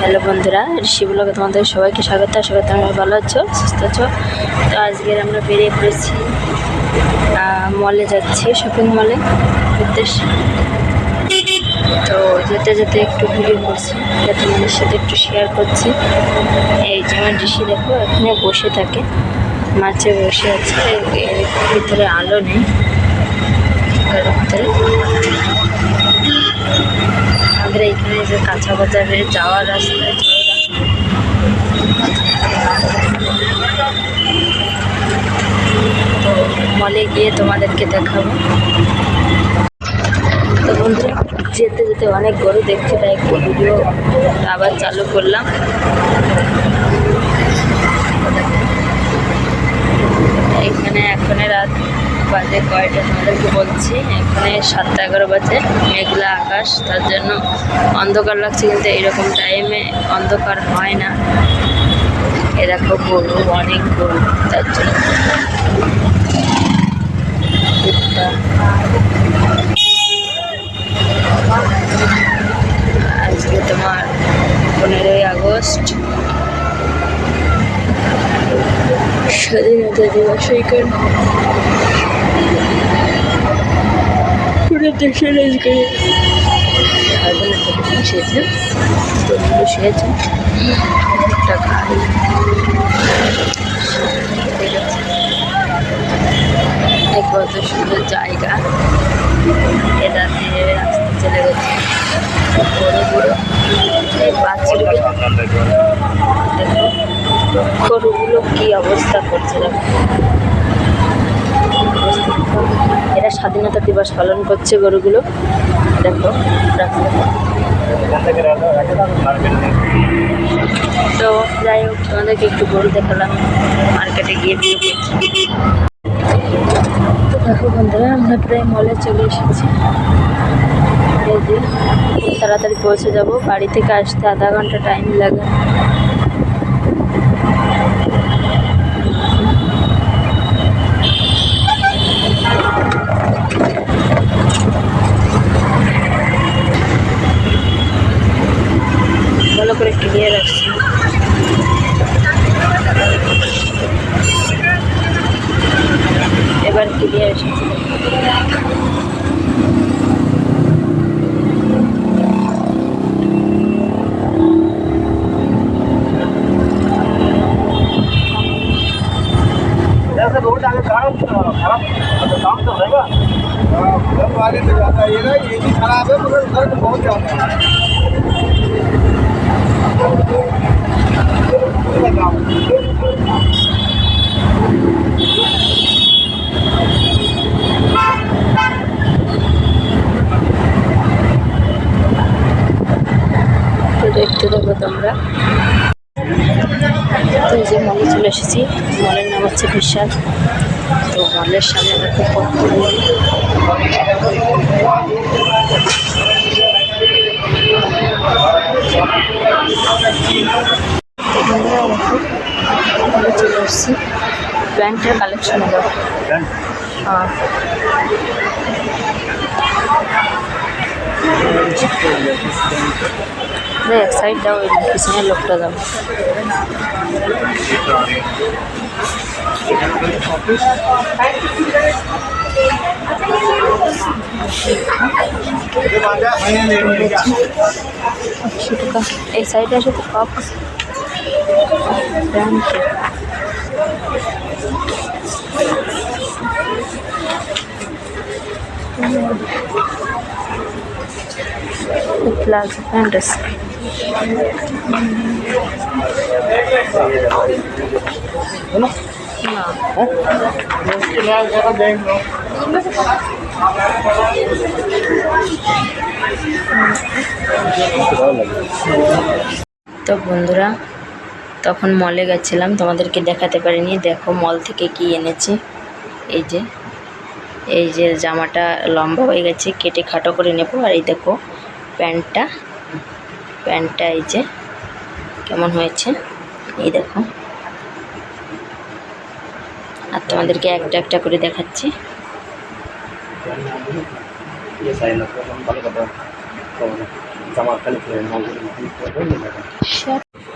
Hello বন্ধুরা, ঋষি ব্লগে তোমাদের সবাইকে স্বাগত। আশা করি তোমরা ভালো আছো, সুস্থ আছো। তো আজকের আমরা বেরিয়ে পড়েছি মলে যাচ্ছি শপিং মলে উদ্দেশ্যে। তো যেতে যেতে একটু ভিডিও করছি এটা তোমাদের সাথে একটু শেয়ার করছি। এই যে আমার ঋষি দেখো, এখানে বসে থাকে মাছে বসে আছে ভিতরে আলো নেই এর ভিতরে আমাদের এইখানে যে কাঁচা বাজারে যাওয়ার রাস্তায় তো মলে গিয়ে তোমাদেরকে দেখাবো। তো বন্ধুরা, যেতে যেতে অনেক গরু দেখছে, তাই একটু ভিডিও আবার চালু করলাম। এখানে এখানে রাত বাজে কয়টা তোমাদেরকে বলছি। এখানে সাতটা এগারো বাজে, মেঘলা আকাশ, তার জন্য অন্ধকার লাগছে কিন্তু এরকম টাইমে অন্ধকার হয় না। এ দেখো গরু, অনেক গরু, তার জন্য। আজকে তোমার পনেরোই আগস্ট। স্বাধীনতা দিবস পুরো দেশের আজকে বসে আছে একটা গাড়ি এক কত সুন্দর জায়গা এটা দিয়ে রাস্তা চলে গেছে বড় বড় বাচ্চাগুলো দেখো গরুগুলো কি অবস্থা করছে দেখো এরা স্বাধীনতা দিবস পালন করছে গরুগুলো। দেখো তো যাই হোক, তোমাদেরকে একটু গরু দেখালাম। মার্কেটে গিয়ে তো দেখো বন্ধুরা, আমরা প্রায় মলে চলে এসেছি। তাড়াতাড়ি পৌঁছে যাব। বাড়ি থেকে আসতে আধা ঘণ্টা টাইম লাগে। biliyorsunuz. ऐसे रोड आगे खराब खराब काम तो रहेगा आगे से जाता है ये ना ये भी खराब है मगर उधर बहुत जाता है দেখতে দেখো তোমরা। তো এই যে মলে চলে এসেছি। মলের নাম হচ্ছে বিশাল। তো মলের সামনে দেখো মলে চলে এসেছি। প্যান্টের কালেকশন দেখো হ্যাঁ। রে এক সাইড দাও ওই পিছনের লোকটা দাও একশো টাকা এই সাইডে আসে তো সব প্যান্ট প্লাজো প্যান্ট আছে না তো বন্ধুরা, তখন মলে গেছিলাম, তোমাদেরকে দেখাতে পারিনি। দেখো মল থেকে কি এনেছি। এই যে এই যে জামাটা লম্বা হয়ে গেছে, কেটে খাটো করে নেব। আর এই দেখো, প্যান্টটা প্যান্টটা এই যে, কেমন হয়েছে? এই দেখো। আর তোমাদেরকে একটা একটা করে দেখাচ্ছি।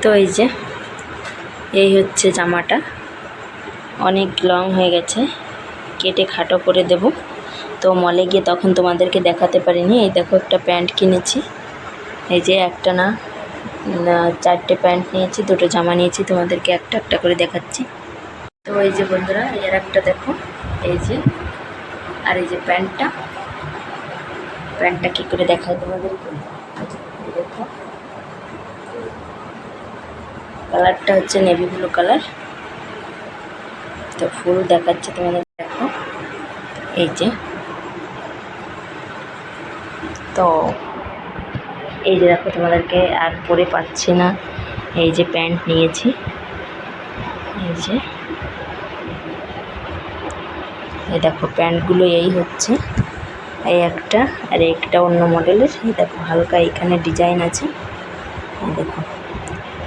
তো এই যে, এই হচ্ছে জামাটা। অনেক লং হয়ে গেছে। কেটে খাটো করে দেব। তো মলে গিয়ে তখন তোমাদেরকে দেখাতে পারিনি। এই দেখো একটা প্যান্ট কিনেছি। এই যে একটা না চারটে প্যান্ট নিয়েছি, দুটো জামা নিয়েছি, তোমাদেরকে একটা একটা করে দেখাচ্ছি। তো এই যে বন্ধুরা, এর একটা দেখো, এই যে, আর এই যে প্যান্টটা। প্যান্টটা কী করে দেখায় তোমাদেরকে? দেখো। কালারটা হচ্ছে নেভি ব্লু কালার। তো ফুল দেখাচ্ছে তোমাদের, দেখো। এই যে। তো এই যে দেখো তোমাদেরকে আর পরে পাচ্ছি না। এই যে প্যান্ট নিয়েছি। এই যে। এই দেখো, প্যান্টগুলো এই হচ্ছে। এই একটা আর একটা অন্য মডেলের। এই দেখো, হালকা এখানে ডিজাইন আছে। এই দেখো,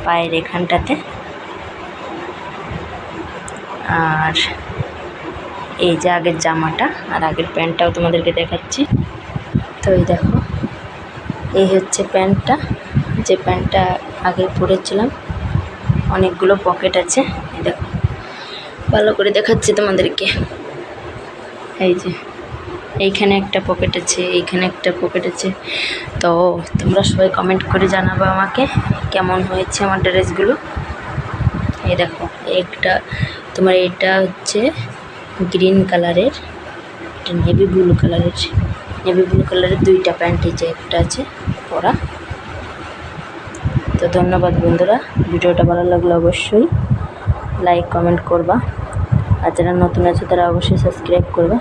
পায়ের এখানটাতে। আর এই যে আগের জামাটা আর আগের প্যান্টটাও তোমাদেরকে দেখাচ্ছি। তো এই দেখো এই হচ্ছে প্যান্টটা। যে প্যান্টটা আগে পরেছিলাম। অনেকগুলো পকেট আছে দেখো। ভালো করে দেখাচ্ছি তোমাদেরকে। এই যে, এইখানে একটা পকেট আছে, এইখানে একটা পকেট আছে। তো তোমরা সবাই কমেন্ট করে জানাব আমাকে কেমন হয়েছে আমার ড্রেসগুলো। এই দেখো, একটা তোমার এটা হচ্ছে গ্রিন কালারের, এটা নেভি ব্লু কালারের নেভি ব্লু কালারের দুইটা প্যান্ট যে একটা আছে, পরা। তো ধন্যবাদ বন্ধুরা, ভিডিওটা ভালো লাগলে অবশ্যই লাইক কমেন্ট করবা। আর যারা নতুন আছে তারা অবশ্যই সাবস্ক্রাইব করবা।